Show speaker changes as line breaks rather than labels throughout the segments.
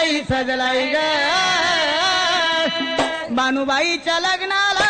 सजलाई सजलाई ग. बानुबाईच्या लग्नाला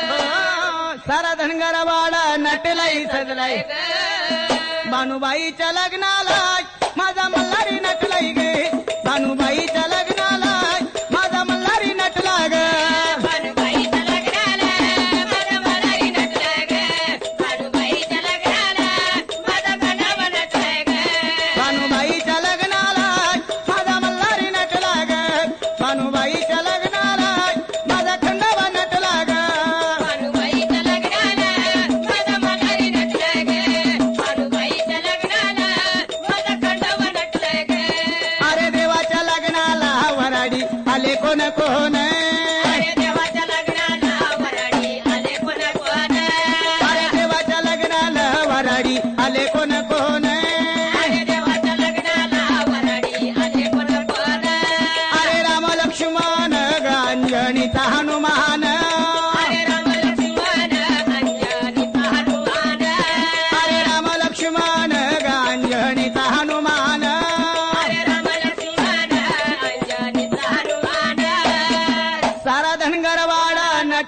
सारा धनगरवाडा नटलाई सजलाय बानुबाईच्या लग्नाला माझा मल्हारी नटलाई oh no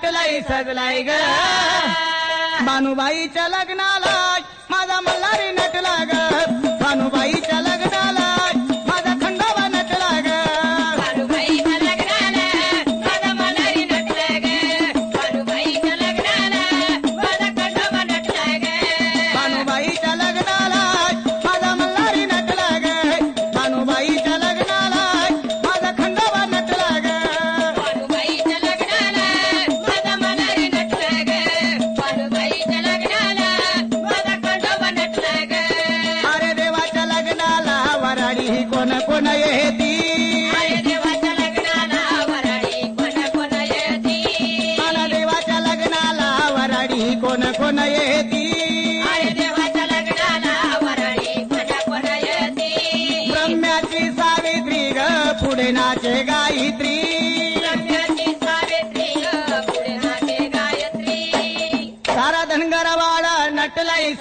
वाटलाय सजलाय ग. बानुबाईच्या लग्नाला माझा
मल्हारी नटला ग. बानुबाईच्या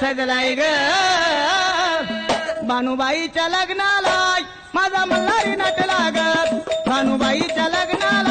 सजलाय ग.
भानुबाईच्या लग्नाला माझा मल्हारी नटला ग. भानुबाईच्या लग्नाला